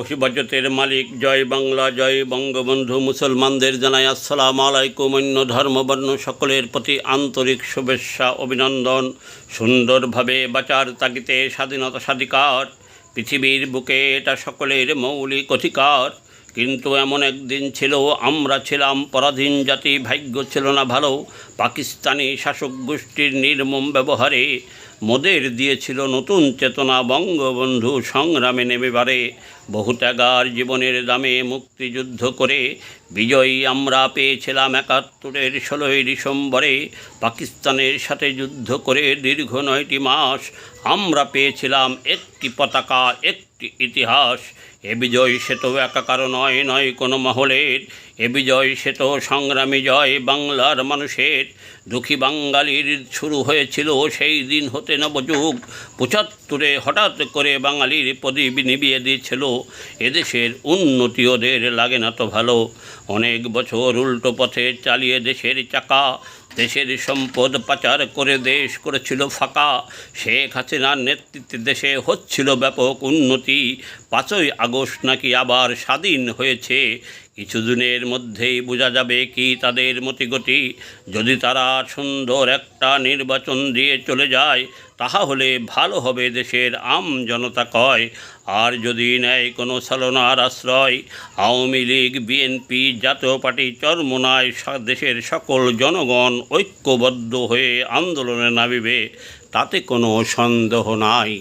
হেফাজতের মালিক, জয় বাংলা, জয় বঙ্গবন্ধু, মুসলমানদের জানাই আসসালাম আলাইকুম, অন্য ধর্মবর্ণ সকলের প্রতি আন্তরিক শুভেচ্ছা, অভিনন্দন। সুন্দরভাবে বাঁচার তাগিতে স্বাধীনতা স্বাধিকার, পৃথিবীর বুকে এটা সকলের মৌলিক অধিকার। কিন্তু এমন একদিন ছিল, আমরা ছিলাম পরাধীন জাতি, ভাগ্য ছিল না ভালো। পাকিস্তানি শাসক গোষ্ঠীর নির্মম ব্যবহারে মোদের দিয়েছিল নতুন চেতনা বঙ্গবন্ধু সংগ্রামে নেমেবারে বহু ত্যাগার জীবনের দামে মুক্তিযুদ্ধ করে বিজয়ী আমরা পেয়েছিলাম একাত্তরের ষোলোই ডিসেম্বরে। পাকিস্তানের সাথে যুদ্ধ করে দীর্ঘ নয়টি মাস আমরা পেয়েছিলাম একটি পতাকা, একটি ইতিহাস। এ বিজয় সে তো একাকার নয় নয় কোনো মহলের। এ বিজয় সে তো সংগ্রামী জয় বাংলার মানুষের। দুঃখী বাঙালির শুরু হয়েছিল সেই দিন হতে নবযুগ। পঁচাত্তরে হঠাৎ করে বাঙালির প্রদীপ নিবিয়ে দিয়েছিল। এদেশের উন্নতি ওদের লাগে না তো ভালো। অনেক বছর উল্টো পথে চালিয়ে দেশের চাকা। দেশের সম্পদ পাচার করে দেশ করেছিল ফাঁকা। শেখ হাসিনার নেতৃত্বে দেশে হচ্ছিল ব্যাপক উন্নতি। পাঁচই আগস্ট নাকি আবার স্বাধীন হয়েছে। কিছুদিনের মধ্যেই বোঝা যাবে কি তাদের মতিগতি। যদি তারা সুন্দর একটা নির্বাচন দিয়ে চলে যায় তাহা হলে ভালো হবে দেশের আম জনতা কয়। আর যদি নেয় কোনো সালনার আশ্রয়, আওয়ামী লীগ, বিএনপি জাতীয় পার্টি চরমোনায় দেশের সকল জনগণ ঐক্যবদ্ধ হয়ে আন্দোলনে নামিবে, তাতে কোনো সন্দেহ নাই।